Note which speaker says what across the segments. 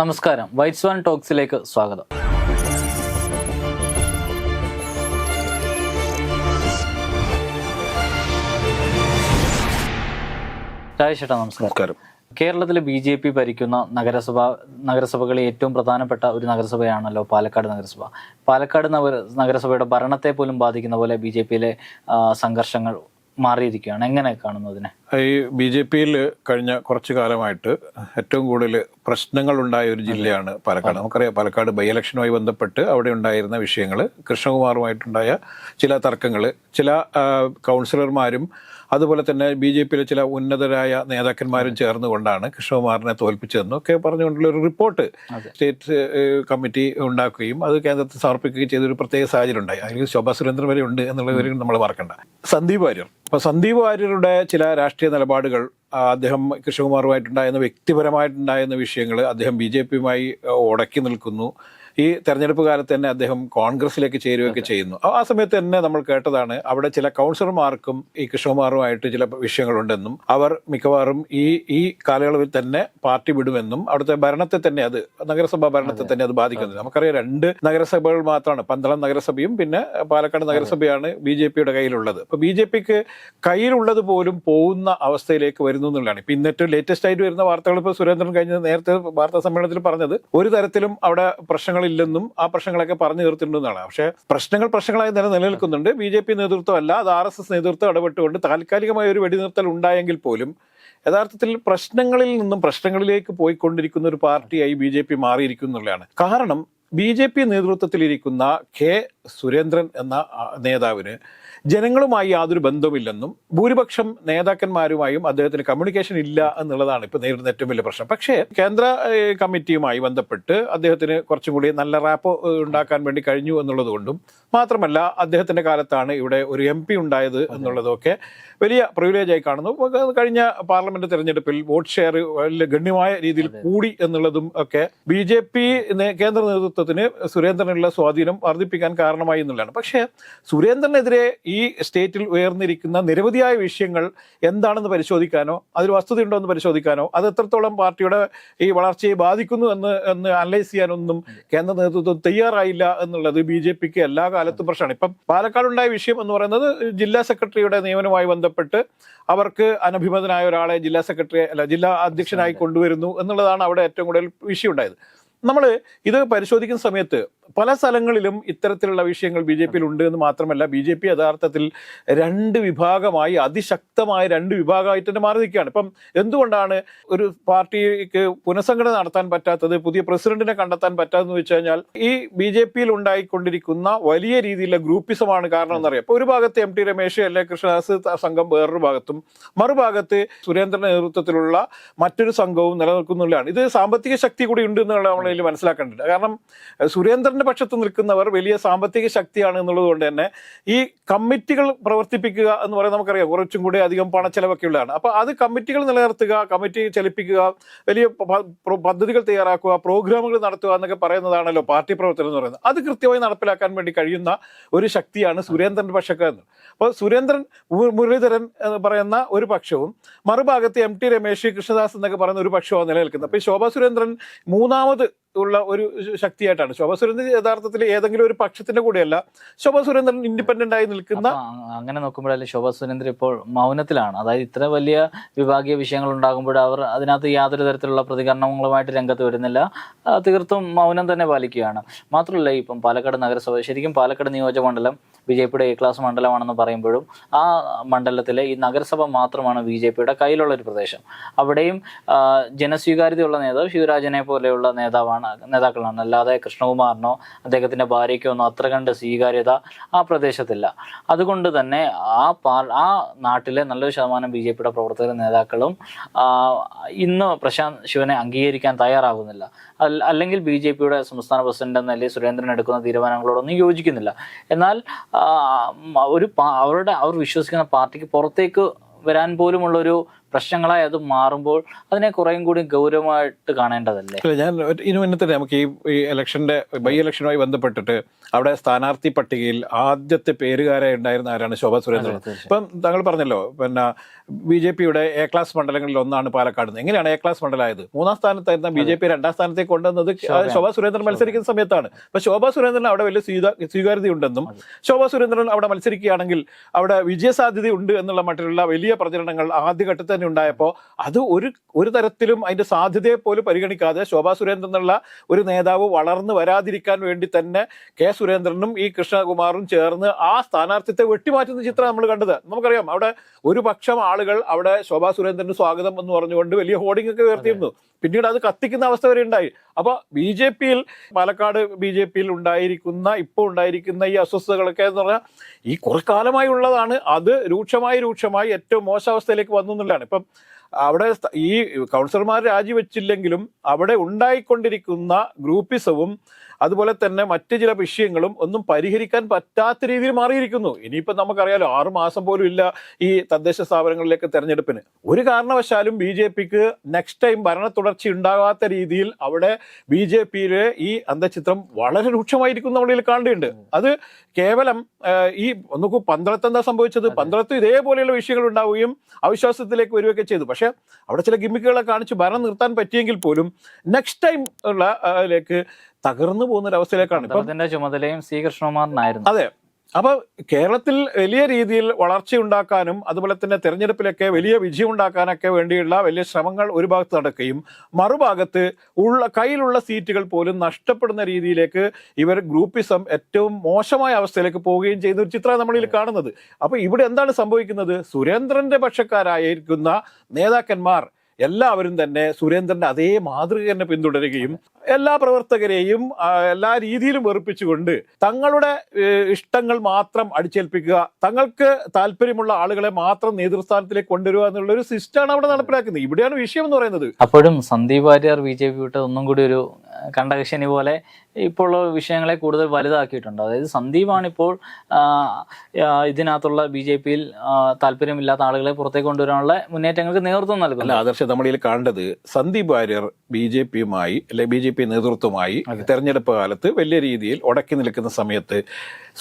Speaker 1: നമസ്കാരം. Whites one ടോക്സിലേക്ക് സ്വാഗതം. രാജേഷ് ചേട്ടാ നമസ്കാരം.
Speaker 2: നമസ്കാരം.
Speaker 1: കേരളത്തിൽ ബി ജെ പി ഭരിക്കുന്ന നഗരസഭ നഗരസഭകളിൽ ഏറ്റവും പ്രധാനപ്പെട്ട ഒരു നഗരസഭയാണല്ലോ പാലക്കാട് നഗരസഭ. പാലക്കാട് നഗര നഗരസഭയുടെ ഭരണത്തെ പോലും ബാധിക്കുന്ന പോലെ ബി ജെ പിയിലെ സംഘർഷങ്ങൾ മാറിയിരിക്കുകയാണ്. എങ്ങനെ കാണുന്നു അതിനെ
Speaker 2: ഈ ബി ജെ പിയിൽ കഴിഞ്ഞ കുറച്ചു കാലമായിട്ട് ഏറ്റവും കൂടുതൽ പ്രശ്നങ്ങൾ ഉണ്ടായ ഒരു ജില്ലയാണ് പാലക്കാട്. നമുക്കറിയാം പാലക്കാട് ബൈ ഇലക്ഷനുമായി ബന്ധപ്പെട്ട് അവിടെ ഉണ്ടായിരുന്ന വിഷയങ്ങൾ കൃഷ്ണകുമാറുമായിട്ടുണ്ടായ ചില തർക്കങ്ങൾ ചില കൗൺസിലർമാരും അതുപോലെ തന്നെ ബി ജെ പിയിലെ ചില ഉന്നതരായ നേതാക്കന്മാരും ചേർന്നുകൊണ്ടാണ് കൃഷ്ണകുമാറിനെ തോൽപ്പിച്ചതെന്നൊക്കെ പറഞ്ഞുകൊണ്ടുള്ള ഒരു റിപ്പോർട്ട് സ്റ്റേറ്റ് കമ്മിറ്റി ഉണ്ടാക്കുകയും അത് കേന്ദ്രത്തിൽ സമർപ്പിക്കുകയും ചെയ്ത ഒരു പ്രത്യേക സാഹചര്യം ഉണ്ടായി അതിൽ ശോഭാ സുരേന്ദ്രൻ വരെ ഉണ്ട് എന്നുള്ള കാര്യം നമ്മൾ മറക്കണ്ട. സന്ദീപ് വാര്യർ. അപ്പൊ സന്ദീപ് വാര്യരുടെ ചില രാഷ്ട്രീയ നിലപാടുകൾ അദ്ദേഹം കൃഷ്ണകുമാറുമായിട്ടുണ്ടായിരുന്ന വ്യക്തിപരമായിട്ടുണ്ടായിരുന്ന വിഷയങ്ങൾ അദ്ദേഹം ബി ജെ പിയുമായി ഉടക്കി നിൽക്കുന്നു. ഈ തെരഞ്ഞെടുപ്പ് കാലത്ത് തന്നെ അദ്ദേഹം കോൺഗ്രസിലേക്ക് ചേരുകയൊക്കെ ചെയ്യുന്നു. ആ- സമയത്ത് തന്നെ നമ്മൾ കേട്ടതാണ് അവിടെ ചില കൗൺസിലർമാർക്കും ഈ കൃഷ്ണകുമാറുമായിട്ട് ചില വിഷയങ്ങളുണ്ടെന്നും അവർ മിക്കവാറും ഈ ഈ കാലയളവിൽ തന്നെ പാർട്ടി വിടുമെന്നും അവിടുത്തെ ഭരണത്തെ തന്നെ അത് നഗരസഭാ ഭരണത്തെ തന്നെ അത് ബാധിക്കുന്നത് നമുക്കറിയാം രണ്ട് നഗരസഭകൾ മാത്രമാണ്. പന്തളം നഗരസഭയും പിന്നെ പാലക്കാട് നഗരസഭയാണ് ബി ജെ പിയുടെ കയ്യിലുള്ളത്. അപ്പൊ ബി ജെ പിക്ക് കയ്യിലുള്ളത് പോലും പോകുന്ന അവസ്ഥയിലേക്ക് വരുന്നു എന്നുള്ളതാണ്. ഇപ്പൊ ഇന്നത്തെ ലേറ്റസ്റ്റ് ആയിട്ട് വരുന്ന വാർത്തകൾ ഇപ്പോൾ സുരേന്ദ്രൻ കഴിഞ്ഞ നേരത്തെ വാർത്താ സമ്മേളനത്തിൽ പറഞ്ഞത് ഒരു തരത്തിലും അവിടെ പ്രശ്നങ്ങളില്ലെന്നും ആ പ്രശ്നങ്ങളൊക്കെ പറഞ്ഞു തീർത്തിട്ടുണ്ടെന്നാണ്. പക്ഷേ പ്രശ്നങ്ങൾ പ്രശ്നങ്ങളായി തന്നെ നിലനിൽക്കുന്നുണ്ട്. ബി ജെ പി നേതൃത്വമല്ല അത് ആർ എസ് എസ് നേതൃത്വം ഇടപെട്ടുകൊണ്ട് താൽക്കാലികമായ ഒരു വെടിനിർത്തൽ ഉണ്ടായെങ്കിൽ പോലും യഥാർത്ഥത്തിൽ പ്രശ്നങ്ങളിൽ നിന്നും പ്രശ്നങ്ങളിലേക്ക് പോയിക്കൊണ്ടിരിക്കുന്ന ഒരു പാർട്ടിയായി ബി ജെ പി മാറിയിരിക്കുന്നു എന്നുള്ളതാണ്. കാരണം ബി ജെ പി നേതൃത്വത്തിലിരിക്കുന്ന കെ സുരേന്ദ്രൻ എന്ന നേതാവിന് ജനങ്ങളുമായി യാതൊരു ബന്ധവുമില്ലെന്നും ഭൂരിപക്ഷം നേതാക്കന്മാരുമായും അദ്ദേഹത്തിന് കമ്മ്യൂണിക്കേഷൻ ഇല്ല എന്നുള്ളതാണ് ഇപ്പോൾ നേരിടുന്ന ഏറ്റവും വലിയ പ്രശ്നം. പക്ഷേ കേന്ദ്ര കമ്മിറ്റിയുമായി ബന്ധപ്പെട്ട് അദ്ദേഹത്തിന് കുറച്ചും കൂടി നല്ല റാപ്പ് ഉണ്ടാക്കാൻ വേണ്ടി കഴിഞ്ഞു എന്നുള്ളത് കൊണ്ടും മാത്രമല്ല അദ്ദേഹത്തിന്റെ കാലത്താണ് ഇവിടെ ഒരു എം പി ഉണ്ടായത് എന്നുള്ളതൊക്കെ വലിയ പ്രിവിലേജായി കാണുന്നു. കഴിഞ്ഞ പാർലമെന്റ് തെരഞ്ഞെടുപ്പിൽ വോട്ട് ഷെയർ വലിയ ഗണ്യമായ രീതിയിൽ കൂടി എന്നുള്ളതും ഒക്കെ ബി ജെ പി കേന്ദ്ര നേതൃത്വത്തിന് സുരേന്ദ്രനുള്ള സ്വാധീനം വർദ്ധിപ്പിക്കാൻ കാരണമായി എന്നുള്ളതാണ്. പക്ഷേ സുരേന്ദ്രനെതിരെ ഈ സ്റ്റേറ്റിൽ ഉയർന്നിരിക്കുന്ന നിരവധിയായ വിഷയങ്ങൾ എന്താണെന്ന് പരിശോധിക്കാനോ അതിൽ വസ്തുതയുണ്ടോ എന്ന് പരിശോധിക്കാനോ അത് എത്രത്തോളം പാർട്ടിയുടെ ഈ വളർച്ചയെ ബാധിക്കുന്നു എന്ന് എന്ന് അനലൈസ് ചെയ്യാനൊന്നും കേന്ദ്ര നേതൃത്വം തയ്യാറായില്ല എന്നുള്ളത് ബി ജെ പിക്ക് എല്ലാ കാലത്തും പ്രശ്നമാണ്. ഇപ്പം പാലക്കാടുണ്ടായ വിഷയം എന്ന് പറയുന്നത് ജില്ലാ സെക്രട്ടറിയുടെ നിയമനവുമായി ബന്ധപ്പെട്ട് അവർക്ക് അനഭിമതനായ ഒരാളെ ജില്ലാ സെക്രട്ടറി അല്ല ജില്ലാ അധ്യക്ഷനായി കൊണ്ടുവരുന്നു എന്നുള്ളതാണ് അവിടെ ഏറ്റവും കൂടുതൽ വിഷയം ഉണ്ടായത്. നമ്മൾ ഇത് പരിശോധിക്കുന്ന സമയത്ത് പല സ്ഥലങ്ങളിലും ഇത്തരത്തിലുള്ള വിഷയങ്ങൾ ബി ജെ പിയിൽ ഉണ്ട് എന്ന് മാത്രമല്ല ബി ജെ പി യഥാർത്ഥത്തിൽ രണ്ട് വിഭാഗമായി അതിശക്തമായ രണ്ട് വിഭാഗമായിട്ട് തന്നെ മാറി നിൽക്കുകയാണ്. ഇപ്പം എന്തുകൊണ്ടാണ് ഒരു പാർട്ടിക്ക് പുനഃസംഘടന നടത്താൻ പറ്റാത്തത് പുതിയ പ്രസിഡന്റിനെ കണ്ടെത്താൻ പറ്റാതെന്ന് വെച്ച് കഴിഞ്ഞാൽ ഈ ബി ജെ പിയിൽ ഉണ്ടായിക്കൊണ്ടിരിക്കുന്ന വലിയ രീതിയിലുള്ള ഗ്രൂപ്പിസമാണ് കാരണം എന്നറിയാം ഇപ്പൊ ഒരു ഭാഗത്ത് എം ടി രമേശ് അല്ലെ കൃഷ്ണദാസ് സംഘം വേറൊരു ഭാഗത്തും മറുഭാഗത്ത് സുരേന്ദ്രന്റെ നേതൃത്വത്തിലുള്ള മറ്റൊരു സംഘവും നിലനിൽക്കുന്നുള്ളതാണ്. ഇത് സാമ്പത്തിക ശക്തി കൂടി ഉണ്ട് എന്നുള്ള നമ്മൾ മനസ്സിലാക്കേണ്ടത് കാരണം ഏഹ്, സുരേന്ദ്രന്റെ പക്ഷത്ത് നിൽക്കുന്നവർ വലിയ സാമ്പത്തിക ശക്തിയാണ് എന്നുള്ളത് കൊണ്ട് തന്നെ ഈ കമ്മിറ്റികൾ പ്രവർത്തിപ്പിക്കുക എന്ന് പറയുന്നത് നമുക്കറിയാം. കുറച്ചും കൂടി അധികം പണച്ചെലവൊക്കെ ഉള്ളതാണ് അപ്പൊ അത് കമ്മിറ്റികൾ നിലനിർത്തുക കമ്മിറ്റി ചലിപ്പിക്കുക വലിയ പദ്ധതികൾ തയ്യാറാക്കുക പ്രോഗ്രാമുകൾ നടത്തുക എന്നൊക്കെ പറയുന്നതാണല്ലോ പാർട്ടി പ്രവർത്തനം എന്ന് പറയുന്നത്. അത് കൃത്യമായി നടപ്പിലാക്കാൻ വേണ്ടി കഴിയുന്ന ഒരു ശക്തിയാണ് സുരേന്ദ്രന്റെ പക്ഷക്കാർ എന്ന്. അപ്പോൾ സുരേന്ദ്രൻ മുരളീധരൻ എന്ന് പറയുന്ന ഒരു പക്ഷവും മറുഭാഗത്ത് എം ടി രമേശ് കൃഷ്ണദാസ് എന്നൊക്കെ പറയുന്ന ഒരു പക്ഷവും നിലനിൽക്കുന്നത്. അപ്പോൾ ശോഭാ സുരേന്ദ്രൻ മൂന്നാമത് ഉള്ള ഒരു ശക്തിയായിട്ടാണ്. ശോഭ സുരേന്ദ്രൻ യഥാർത്ഥത്തിൽ ഏതെങ്കിലും ഒരു പക്ഷത്തിന്റെ കൂടെയല്ല. ശോഭ സുരേന്ദ്രൻ ഇൻഡിപെൻഡന്റ് ആയി നിൽക്കുന്ന
Speaker 1: അങ്ങനെ നോക്കുമ്പോഴല്ലേ ശോഭ സുരേന്ദ്രൻ ഇപ്പോൾ മൗനത്തിലാണ്. അതായത് ഇത്ര വലിയ വിഭാഗീയ വിഷയങ്ങൾ ഉണ്ടാകുമ്പോൾ അവർ അതിനകത്ത് യാതൊരു തരത്തിലുള്ള പ്രതികരണങ്ങളുമായിട്ട് രംഗത്ത് വരുന്നില്ല. തീർത്തും മൗനം തന്നെ പാലിക്കുകയാണ്. മാത്രമല്ല ഇപ്പം പാലക്കാട് നഗരസഭ ശരിക്കും പാലക്കാട് നിയോജക മണ്ഡലം ബി ജെ പിയുടെ എ ക്ലാസ് മണ്ഡലമാണെന്ന് പറയുമ്പോഴും ആ മണ്ഡലത്തിലെ ഈ നഗരസഭ മാത്രമാണ് ബി ജെ പിയുടെ കയ്യിലുള്ള ഒരു പ്രദേശം. അവിടെയും ജനസ്വീകാര്യതയുള്ള നേതാവ് ശിവരാജനെ പോലെയുള്ള നേതാവാണ് നേതാക്കളാണ്. അല്ലാതെ കൃഷ്ണകുമാറിനോ അദ്ദേഹത്തിന്റെ ഭാര്യയ്ക്കോ ഒന്നും അത്ര കണ്ട് സ്വീകാര്യത ആ പ്രദേശത്തില്ല. അതുകൊണ്ട് തന്നെ ആ പാർ ആ നാട്ടിലെ നല്ലൊരു ശതമാനം ബി ജെ പിയുടെ പ്രവർത്തക നേതാക്കളും ഇന്ന് പ്രശാന്ത് ശിവനെ അംഗീകരിക്കാൻ തയ്യാറാകുന്നില്ല. അല്ലെങ്കിൽ ബി ജെ പിയുടെ സംസ്ഥാന പ്രസിഡന്റ് എന്ന നിലയിൽ സുരേന്ദ്രൻ എടുക്കുന്ന തീരുമാനങ്ങളോടൊന്നും യോജിക്കുന്നില്ല. എന്നാൽ ഒരു അവരുടെ അവർ വിശ്വസിക്കുന്ന പാർട്ടിക്ക് പുറത്തേക്ക് വരാൻ പോലുമുള്ളൊരു പ്രശ്നങ്ങളായി അത് മാറുമ്പോൾ അതിനെ കുറേയും കൂടി ഗൗരവമായിട്ട് കാണേണ്ടതല്ലേ?
Speaker 2: ഞാൻ ഇനി ഇതിനു മുന്നേ തന്നെ നമുക്ക് ഈ ഈ ഇലക്ഷന്റെ ബൈ ഇലക്ഷനുമായി ബന്ധപ്പെട്ടിട്ട് അവിടെ സ്ഥാനാർത്ഥി പട്ടികയിൽ ആദ്യത്തെ പേരുകാരെ ഉണ്ടായിരുന്ന ആരാണ്? ശോഭാ സുരേന്ദ്രൻ. ഇപ്പം താങ്കൾ പറഞ്ഞല്ലോ പിന്നെ ബി ജെ പിയുടെ എ ക്ലാസ് മണ്ഡലങ്ങളിൽ ഒന്നാണ് പാലക്കാട്. എങ്ങനെയാണ് എ ക്ലാസ് മണ്ഡലമായത്? മൂന്നാം സ്ഥാനത്തായിരുന്ന ബി ജെ പി രണ്ടാം സ്ഥാനത്തേക്ക് കൊണ്ടുവന്നത് ശോഭാ. സുരേന്ദ്രൻ മത്സരിക്കുന്ന സമയത്താണ്. അപ്പൊ ശോഭാ സുരേന്ദ്രൻ അവിടെ വലിയ സ്വീകാര്യത ഉണ്ടെന്നും ശോഭാ സുരേന്ദ്രൻ അവിടെ മത്സരിക്കുകയാണെങ്കിൽ അവിടെ വിജയസാധ്യത ഉണ്ട് എന്നുള്ള മട്ടിലുള്ള വലിയ പ്രചരണങ്ങൾ ആദ്യഘട്ടത്തിൽ തന്നെ ഉണ്ടായപ്പോൾ അത് ഒരു ഒരു തരത്തിലും അതിന്റെ സാധ്യതയെ പോലും പരിഗണിക്കാതെ ശോഭാ സുരേന്ദ്രൻ എന്നുള്ള ഒരു നേതാവ് വളർന്നു വരാതിരിക്കാൻ വേണ്ടി തന്നെ കെ സുരേന്ദ്രനും ഈ കൃഷ്ണകുമാറും ചേർന്ന് ആ സ്ഥാനാർത്ഥിത്വത്തെ വെട്ടിമാറ്റുന്ന ചിത്രം നമ്മൾ കണ്ടത്. നമുക്കറിയാം അവിടെ ഒരു പക്ഷം ആളുകൾ അവിടെ ശോഭാ സുരേന്ദ്രന് സ്വാഗതം എന്ന് പറഞ്ഞുകൊണ്ട് വലിയ ഹോർഡിംഗ് ഒക്കെ ഉയർത്തിയിരുന്നു. പിന്നീട് അത് കത്തിക്കുന്ന അവസ്ഥ വരെ ഉണ്ടായി. അപ്പൊ ബി ജെ പിയിൽ പാലക്കാട് ബി ജെ പിയിൽ ഉണ്ടായിരിക്കുന്ന ഇപ്പോൾ ഉണ്ടായിരിക്കുന്ന ഈ അസ്വസ്ഥതകളൊക്കെ എന്ന് പറഞ്ഞാൽ ഈ കുറെ കാലമായി ഉള്ളതാണ്. അത് രൂക്ഷമായി രൂക്ഷമായി ഏറ്റവും മോശാവസ്ഥയിലേക്ക് വന്നു എന്നുള്ളതാണ്. ഇപ്പം അവിടെ ഈ കൗൺസിലർമാർ രാജിവെച്ചില്ലെങ്കിലും അവിടെ ഉണ്ടായിക്കൊണ്ടിരിക്കുന്ന ഗ്രൂപ്പിസവും അതുപോലെ തന്നെ മറ്റ് ചില വിഷയങ്ങളും ഒന്നും പരിഹരിക്കാൻ പറ്റാത്ത രീതിയിൽ മാറിയിരിക്കുന്നു. ഇനിയിപ്പോൾ നമുക്കറിയാലോ ആറു മാസം പോലും ഇല്ല ഈ തദ്ദേശ സ്ഥാപനങ്ങളിലേക്ക് തെരഞ്ഞെടുപ്പിന്. ഒരു കാരണവശാലും ബി ജെ പിക്ക് നെക്സ്റ്റ് ടൈം ഭരണ തുടർച്ച ഉണ്ടാകാത്ത രീതിയിൽ അവിടെ ബി ജെ പിയിലെ ഈ അന്തചിത്രം വളരെ രൂക്ഷമായിരിക്കും നമ്മളിൽ കാണേണ്ടതുണ്ട് അത് കേവലം ഈ നോക്കൂ പന്തളത്ത് എന്താ സംഭവിച്ചത് പന്തളത്ത് ഇതേപോലെയുള്ള വിഷയങ്ങൾ ഉണ്ടാവുകയും അവിശ്വാസത്തിലേക്ക് വരികയൊക്കെ ചെയ്തു. പക്ഷെ അവിടെ ചില ഗിമ്മിക്കുകളെ കാണിച്ച് ഭരണം നിർത്താൻ പറ്റിയെങ്കിൽ പോലും നെക്സ്റ്റ് ടൈം ഉള്ള തകർന്നു പോകുന്ന ഒരു അവസ്ഥയിലേക്കാണ്.
Speaker 1: ചുമതലയും സി കൃഷ്ണകുമാറിനായിരുന്നു
Speaker 2: അതെ. അപ്പൊ കേരളത്തിൽ വലിയ രീതിയിൽ വളർച്ചയുണ്ടാക്കാനും അതുപോലെ തന്നെ തെരഞ്ഞെടുപ്പിലൊക്കെ വലിയ വിജയം ഉണ്ടാക്കാനൊക്കെ വേണ്ടിയുള്ള വലിയ ശ്രമങ്ങൾ ഒരു ഭാഗത്ത് നടക്കുകയും മറുഭാഗത്ത് ഉള്ള കയ്യിലുള്ള സീറ്റുകൾ പോലും നഷ്ടപ്പെടുന്ന രീതിയിലേക്ക് ഇവർ ഗ്രൂപ്പിസം ഏറ്റവും മോശമായ അവസ്ഥയിലേക്ക് പോവുകയും ചെയ്യുന്ന ഒരു ചിത്രമാണ് നമ്മളിൽ കാണുന്നത്. അപ്പൊ ഇവിടെ എന്താണ് സംഭവിക്കുന്നത്? സുരേന്ദ്രന്റെ പക്ഷക്കാരായിരിക്കുന്ന നേതാക്കന്മാർ എല്ലാവരും തന്നെ സുരേന്ദ്രന്റെ അതേ മാതൃക തന്നെ പിന്തുടരുകയും എല്ലാ പ്രവർത്തകരെയും എല്ലാ രീതിയിലും വെറുപ്പിച്ചുകൊണ്ട് തങ്ങളുടെ ഇഷ്ടങ്ങൾ മാത്രം അടിച്ചേൽപ്പിക്കുക തങ്ങൾക്ക് താല്പര്യമുള്ള ആളുകളെ മാത്രം നേതൃസ്ഥാനത്തിലേക്ക് കൊണ്ടുവരിക എന്നുള്ള ഒരു സിസ്റ്റമാണ് അവിടെ നടപ്പിലാക്കുന്നത്. ഇവിടെയാണ് വിഷയം എന്ന് പറയുന്നത്.
Speaker 1: അപ്പോഴും Sandeep Warrier B J P വിട്ട് ഒന്നും കൂടി ഒരു കണ്ടകശനി പോലെ ഇപ്പോൾ ഉള്ള വിഷയങ്ങളെ കൂടുതൽ വലുതാക്കിയിട്ടുണ്ട്. അതായത് സന്ദീപാണ് ഇപ്പോൾ ഇതിനകത്തുള്ള ബി ജെ പിയിൽ താല്പര്യമില്ലാത്ത ആളുകളെ പുറത്തേക്ക് കൊണ്ടുവരാനുള്ള മുന്നേറ്റങ്ങൾക്ക് നേതൃത്വം നൽകുന്നത്.
Speaker 2: ആദർശ നമ്മളിൽ കാണേണ്ടത് സന്ദീപ് വാര്യർ ബി ജെ പിയുമായി അല്ലെ ബി ജെ പി നേതൃത്വമായി തെരഞ്ഞെടുപ്പ് കാലത്ത് വലിയ രീതിയിൽ ഉടക്കി നിൽക്കുന്ന സമയത്ത്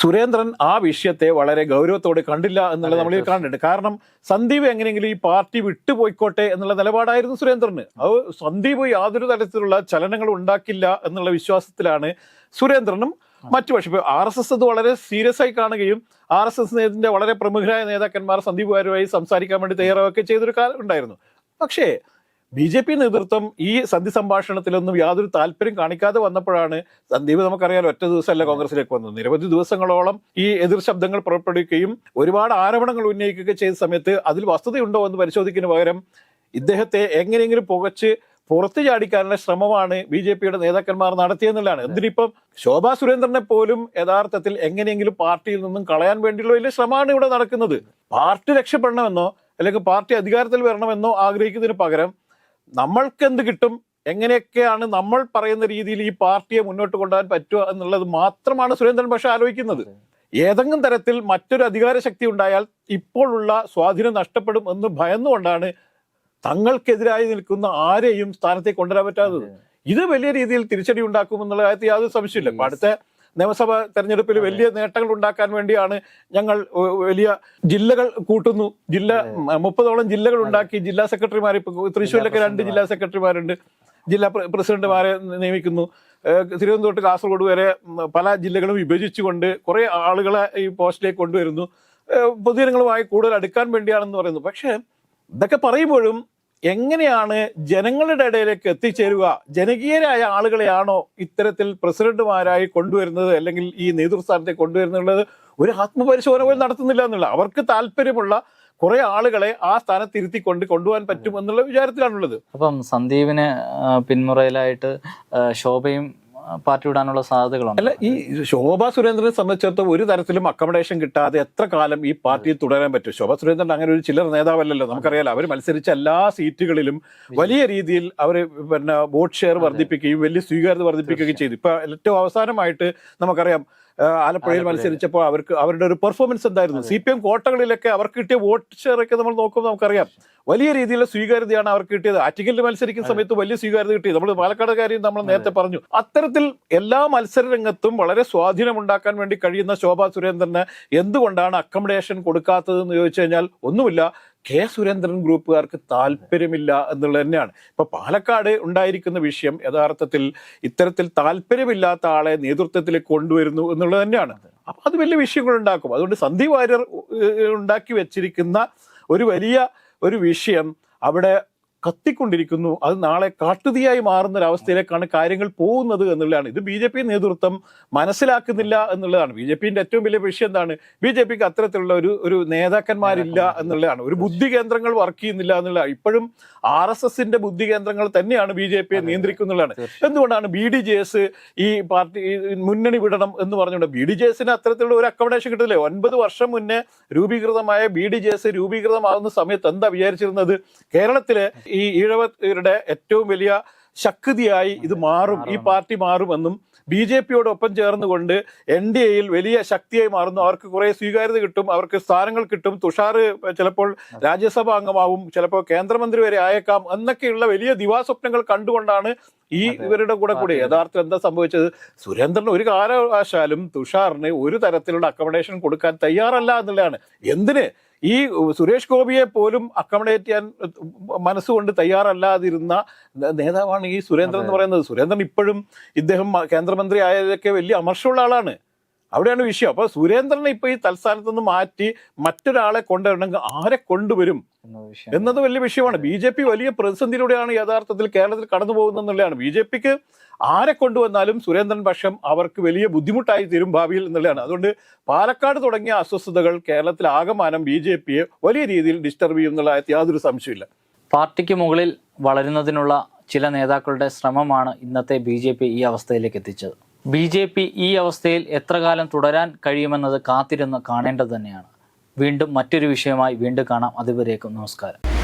Speaker 2: സുരേന്ദ്രൻ ആ വിഷയത്തെ വളരെ ഗൗരവത്തോടെ കണ്ടില്ല എന്നുള്ളത് നമ്മളിൽ കാണുന്നുണ്ട്. കാരണം സന്ദീപ് എങ്ങനെയെങ്കിലും ഈ പാർട്ടി വിട്ടുപോയിക്കോട്ടെ എന്നുള്ള നിലപാടായിരുന്നു സുരേന്ദ്രന്. അത് സന്ദീപ് യാതൊരു തരത്തിലുള്ള ചലനങ്ങൾ ഉണ്ടാക്കില്ല എന്നുള്ള വിശ്വാസത്തിലാണ് സുരേന്ദ്രനും മറ്റു പക്ഷേ ആർ എസ് എസ് അത് വളരെ സീരിയസ് ആയി കാണുകയും ആർ എസ് എസിന്റെ വളരെ പ്രമുഖരായ നേതാക്കന്മാർ സന്ദീപ് വാരുമായി സംസാരിക്കാൻ വേണ്ടി തയ്യാറാവുകയൊക്കെ ചെയ്തൊരു കാലം ഉണ്ടായിരുന്നു. പക്ഷേ ബി ജെ പി നേതൃത്വം ഈ സന്ധി സംഭാഷണത്തിലൊന്നും യാതൊരു താല്പര്യം കാണിക്കാതെ വന്നപ്പോഴാണ് സന്ദീപ് നമുക്കറിയാലോ ഒറ്റ ദിവസമല്ല കോൺഗ്രസിലേക്ക് വന്നത്. നിരവധി ദിവസങ്ങളോളം ഈ എതിർ ശബ്ദങ്ങൾ പുറപ്പെടുവിക്കുകയും ഒരുപാട് ആരോപണങ്ങൾ ഉന്നയിക്കുകയൊക്കെ ചെയ്ത സമയത്ത് അതിൽ വസ്തുതയുണ്ടോ എന്ന് പരിശോധിക്കുന്നതിന് പകരം ഇദ്ദേഹത്തെ എങ്ങനെയെങ്കിലും പുകച്ച് പുറത്തു ചാടിക്കാനുള്ള ശ്രമമാണ് ബി ജെ പിയുടെ നേതാക്കന്മാർ നടത്തിയെന്നുള്ളതാണ്. എന്തിനിപ്പം ശോഭാ സുരേന്ദ്രനെ പോലും യഥാർത്ഥത്തിൽ എങ്ങനെയെങ്കിലും പാർട്ടിയിൽ നിന്നും കളയാൻ വേണ്ടിയുള്ള വലിയ ശ്രമമാണ് ഇവിടെ നടക്കുന്നത്. പാർട്ടി രക്ഷപ്പെടണമെന്നോ അല്ലെങ്കിൽ പാർട്ടി അധികാരത്തിൽ വരണമെന്നോ ആഗ്രഹിക്കുന്നതിന് പകരം നമ്മൾക്ക് എന്ത് കിട്ടും? എങ്ങനെയൊക്കെയാണ് നമ്മൾ പറയുന്ന രീതിയിൽ ഈ പാർട്ടിയെ മുന്നോട്ട് കൊണ്ടുപോകാൻ പറ്റുക എന്നുള്ളത് മാത്രമാണ് സുരേന്ദ്രൻ പക്ഷെ ആലോചിക്കുന്നത്. ഏതെങ്കിലും തരത്തിൽ മറ്റൊരു അധികാര ശക്തി ഉണ്ടായാൽ ഇപ്പോഴുള്ള സ്വാധീനം നഷ്ടപ്പെടും എന്ന് ഭയന്നുകൊണ്ടാണ് തങ്ങൾക്കെതിരായി നിൽക്കുന്ന ആരെയും സ്ഥാനത്തേക്ക് കൊണ്ടുവരാൻ പറ്റാത്തത്. ഇത് വലിയ രീതിയിൽ തിരിച്ചടി ഉണ്ടാക്കും എന്നുള്ള കാര്യത്തിൽ യാതൊരു സംശയമില്ല അടുത്ത നിയമസഭ തെരഞ്ഞെടുപ്പിൽ വലിയ നേട്ടങ്ങൾ ഉണ്ടാക്കാൻ വേണ്ടിയാണ് ഞങ്ങൾ വലിയ ജില്ലകൾ കൂട്ടുന്നു. ജില്ല മുപ്പതോളം ജില്ലകൾ ഉണ്ടാക്കി. ജില്ലാ സെക്രട്ടറിമാർ ഇപ്പൊ തൃശ്ശൂരിലൊക്കെ രണ്ട് ജില്ലാ സെക്രട്ടറിമാരുണ്ട്. ജില്ലാ പ്ര- പ്രസിഡന്റുമാരെ നിയമിക്കുന്നു. തിരുവനന്തപുരത്ത് തിരുവനന്തപുരം തൊട്ട് കാസർഗോഡ് വരെ പല ജില്ലകളും വിഭജിച്ചുകൊണ്ട് കുറെ ആളുകളെ ഈ പോസ്റ്റിലേക്ക് കൊണ്ടുവരുന്നു. പൊതുജനങ്ങളുമായി കൂടുതൽ അടുക്കാൻ വേണ്ടിയാണെന്ന് പറയുന്നു. പക്ഷേ ഇതൊക്കെ പറയുമ്പോഴും എങ്ങനെയാണ് ജനങ്ങളുടെ ഇടയിലേക്ക് എത്തിച്ചേരുക? ജനകീയരായ ആളുകളെയാണോ ഇത്തരത്തിൽ പ്രസിഡന്റുമാരായി കൊണ്ടുവരുന്നത് അല്ലെങ്കിൽ ഈ നേതൃസ്ഥാനത്തെ കൊണ്ടുവരുന്നുള്ളത്? ഒരു ആത്മപരിശോധന പോലും നടത്തുന്നില്ല എന്നുള്ള അവർക്ക് താല്പര്യമുള്ള കുറെ ആളുകളെ ആ സ്ഥാനത്ത് ഇരുത്തിക്കൊണ്ട് കൊണ്ടുപോകാൻ പറ്റും എന്നുള്ള വിചാരത്തിലാണുള്ളത്.
Speaker 1: അപ്പം സന്ദീപിന് പിന്മുറയിലായിട്ട് ശോഭയും പാർട്ടി വിടാനുള്ള സാധ്യതകളുണ്ട്.
Speaker 2: അല്ല ഈ ശോഭാ സുരേന്ദ്രനെ സംബന്ധിച്ചിടത്തോളം ഒരു തരത്തിലും അക്കോമഡേഷൻ കിട്ടാതെ എത്ര കാലം ഈ പാർട്ടിയിൽ തുടരാൻ പറ്റും? ശോഭാ സുരേന്ദ്രൻ അങ്ങനെ ഒരു ചിലർ നേതാവല്ലല്ലോ. നമുക്കറിയാലോ അവർ മത്സരിച്ച എല്ലാ സീറ്റുകളിലും വലിയ രീതിയിൽ അവർ പിന്നെ വോട്ട് ഷെയർ വർദ്ധിപ്പിക്കുകയും വലിയ സ്വീകാര്യത വർദ്ധിപ്പിക്കുകയും ചെയ്തു. ഇപ്പൊ ഏറ്റവും അവസാനമായിട്ട് നമുക്കറിയാം ആലപ്പുഴയിൽ മത്സരിച്ചപ്പോൾ അവർക്ക് അവരുടെ ഒരു പെർഫോമൻസ് എന്തായിരുന്നു? സി പി എം കോട്ടകളിലൊക്കെ അവർക്ക് കിട്ടിയ വോട്ട് ഷെയർ ഒക്കെ നമ്മൾ നോക്കുമ്പോൾ നമുക്കറിയാം. വലിയ രീതിയിലുള്ള സ്വീകാര്യതയാണ് അവർക്ക് കിട്ടിയത്. ആറ്റിക്കലിൽ മത്സരിക്കുന്ന സമയത്ത് വലിയ സ്വീകാര്യത കിട്ടി. നമ്മൾ പാലക്കാട് കാര്യം നമ്മൾ നേരത്തെ പറഞ്ഞു. അത്തരത്തിൽ എല്ലാ മത്സര രംഗത്തും വളരെ സ്വാധീനമുണ്ടാക്കാൻ വേണ്ടി കഴിയുന്ന ശോഭാ സുരേന്ദ്രന് എന്തുകൊണ്ടാണ് അക്കോമഡേഷൻ കൊടുക്കാത്തതെന്ന് ചോദിച്ചു കഴിഞ്ഞാൽ ഒന്നുമില്ല. കെ സുരേന്ദ്രൻ ഗ്രൂപ്പുകാർക്ക് താല്പര്യമില്ല എന്നുള്ളത് തന്നെയാണ്. ഇപ്പൊ പാലക്കാട് ഉണ്ടായിരിക്കുന്ന വിഷയം യഥാർത്ഥത്തിൽ ഇത്തരത്തിൽ താല്പര്യമില്ലാത്ത ആളെ നേതൃത്വത്തിൽ കൊണ്ടുവരുന്നു എന്നുള്ളത് തന്നെയാണ്. അപ്പൊ അത് വലിയ വിഷയങ്ങൾ ഉണ്ടാക്കും. അതുകൊണ്ട് സന്ധി വാര്യർ ഉണ്ടാക്കി വെച്ചിരിക്കുന്ന ഒരു വലിയ ഒരു വിഷയം അവിടെ കത്തിക്കൊണ്ടിരിക്കുന്നു. അത് നാളെ കാട്ടുതീയായി മാറുന്ന ഒരു അവസ്ഥയിലേക്കാണ് കാര്യങ്ങൾ പോകുന്നത് എന്നുള്ളതാണ്. ഇത് ബി ജെ പി നേതൃത്വം മനസ്സിലാക്കുന്നില്ല എന്നുള്ളതാണ്. ബി ജെ പിന്റെ ഏറ്റവും വലിയ വിഷയം എന്താണ്? ബി ജെ പിക്ക് അത്തരത്തിലുള്ള ഒരു ഒരു നേതാക്കന്മാരില്ല എന്നുള്ളതാണ്. ഒരു ബുദ്ധി കേന്ദ്രങ്ങൾ വർക്ക് ചെയ്യുന്നില്ല എന്നുള്ളതാണ്. ഇപ്പോഴും ആർ എസ് എസിന്റെ ബുദ്ധി കേന്ദ്രങ്ങൾ തന്നെയാണ് ബി ജെ പിയെ നിയന്ത്രിക്കുന്നുള്ളതാണ് എന്തുകൊണ്ടാണ് ബി ഡി ജെ എസ് ഈ പാർട്ടി മുന്നണി വിടണം എന്ന് പറഞ്ഞുകൊണ്ട് ബി ഡി ജെ എസിന് അത്തരത്തിലുള്ള ഒരു അക്കോമഡേഷൻ കിട്ടില്ലേ ഒൻപത് വർഷം മുന്നേ രൂപീകൃതമായ ബി ഡി ജെ എസ് രൂപീകൃതമാകുന്ന സമയത്ത് എന്താ വിചാരിച്ചിരുന്നത്? കേരളത്തിലെ ഈ ഈഴവരുടെ ഏറ്റവും വലിയ ശക്തിയായി ഇത് മാറും. ഈ പാർട്ടി മാറുമെന്നും ബി ജെ പിയോടൊപ്പം ചേർന്നുകൊണ്ട് എൻ ഡി എയിൽ വലിയ ശക്തിയായി മാറുന്നു. അവർക്ക് കുറെ സ്വീകാര്യത കിട്ടും അവർക്ക് സ്ഥാനങ്ങൾ കിട്ടും. തുഷാർ ചിലപ്പോൾ രാജ്യസഭാ അംഗമാവും ചിലപ്പോൾ കേന്ദ്രമന്ത്രി വരെ ആയേക്കാം. എന്നൊക്കെയുള്ള വലിയ ദിവാസ്വപ്നങ്ങൾ കണ്ടുകൊണ്ടാണ് ഈ ഇവരുടെ കൂടെ കൂടെ യഥാർത്ഥം എന്താ സംഭവിച്ചത്? സുരേന്ദ്രൻ ഒരു കാലവശാലും തുഷാറിന് ഒരു തരത്തിലുള്ള അക്കോമഡേഷൻ കൊടുക്കാൻ തയ്യാറല്ല എന്നുള്ളതാണ്. എന്തിന്? ഈ സുരേഷ് ഗോപിയെ പോലും അക്കോമഡേറ്റ് ചെയ്യാൻ മനസ്സുകൊണ്ട് തയ്യാറല്ലാതിരുന്ന നേതാവാണ് ഈ സുരേന്ദ്രൻ എന്ന് പറയുന്നത്. സുരേന്ദ്രൻ ഇപ്പോഴും ഇദ്ദേഹം കേന്ദ്രമന്ത്രി ആയതൊക്കെ വലിയ അമർഷമുള്ള ആളാണ്. അവിടെയാണ് വിഷയം. അപ്പൊ സുരേന്ദ്രനെ ഇപ്പൊ ഈ തൽസ്ഥാനത്ത് നിന്ന് മാറ്റി മറ്റൊരാളെ കൊണ്ടുവരണമെങ്കിൽ ആരെ കൊണ്ടുവരും എന്നത് വലിയ വിഷയമാണ്. ബി ജെ പി വലിയ പ്രതിസന്ധിയിലൂടെയാണ് യഥാർത്ഥത്തിൽ കേരളത്തിൽ കടന്നു പോകുന്നതെന്നുള്ളതാണ്. ബി ജെ പിക്ക് ആരെ കൊണ്ടുവന്നാലും സുരേന്ദ്രൻ പക്ഷം അവർക്ക് വലിയ ബുദ്ധിമുട്ടായി തീരും ഭാവിയിൽ എന്നുള്ളതാണ്. അതുകൊണ്ട് പാലക്കാട് തുടങ്ങിയ അസ്വസ്ഥതകൾ കേരളത്തിൽ ആകമാനം ബി ജെ പിയെ വലിയ രീതിയിൽ ഡിസ്റ്റർബ് ചെയ്യും എന്നുള്ള കാര്യത്തിൽ യാതൊരു സംശയമില്ല
Speaker 1: പാർട്ടിക്ക് മുകളിൽ വളരുന്നതിനുള്ള ചില നേതാക്കളുടെ ശ്രമമാണ് ഇന്നത്തെ ബി ജെ പി ഈ അവസ്ഥയിലേക്ക് എത്തിച്ചത്. ബി ജെ പി ഈ അവസ്ഥയിൽ എത്ര കാലം തുടരാൻ കഴിയുമെന്നത് കാത്തിരുന്ന് കാണേണ്ടത് തന്നെയാണ്. വീണ്ടും മറ്റൊരു വിഷയമായി വീണ്ടും കാണാം. അതുവരേക്കും നമസ്കാരം.